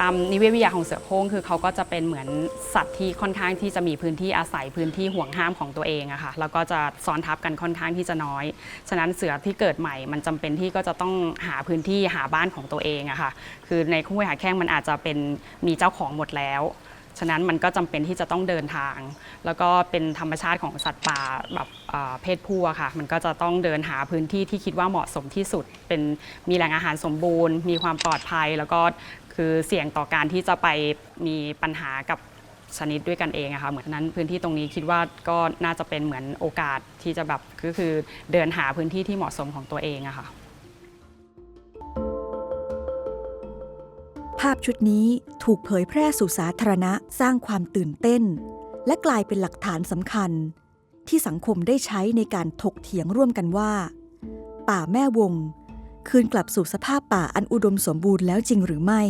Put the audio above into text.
ตามนิเวศวิทยาของเสือโคร่งคือเขาก็จะเป็นเหมือนสัตว์ที่ค่อนข้างที่จะมีพื้นที่อาศัยพื้นที่ห่วงห้ามของตัวเองอะค่ะแล้วก็จะซ้อนทับกันค่อนข้างที่จะน้อย ฉะนั้นเสือที่เกิดใหม่มันจำเป็นที่ก็จะต้องหาพื้นที่หาบ้านของตัวเองอะค่ะคือในคุ้งห้วยหาแข้งมันอาจจะเป็นมีเจ้าของหมดแล้วฉะนั้นมันก็จำเป็นที่จะต้องเดินทาง แล้วก็เป็นธรรมชาติของสัตว์ป่าแบบเอ่อเพศผู้อะค่ะ มันก็จะต้องเดินหาพื้นที่ที่คิดว่าเหมาะสมที่สุด เป็นมีแหล่งอาหารสมบูรณ์ มีความปลอดภัย แล้วก็ คือเสี่ยงต่อการที่จะไปมีปัญหากับชนิดด้วยกันเองอะค่ะเหมือนนั้นพื้นที่ตรงนี้คิดว่าก็น่าจะเป็นเหมือนโอกาสที่จะแบบก็คือเดินหาพื้นที่ที่เหมาะสมของตัวเองอะค่ะภาพชุดนี้ถูกเผยแพร่สู่สาธารณะสร้างความตื่นเต้น และกลายเป็นหลักฐานสำคัญ ที่สังคมได้ใช้ในการถกเถียงร่วมกันว่า ป่าแม่วง คืนกลับสู่สภาพป่าอันอุดมสมบูรณ์แล้วจริงหรือไม่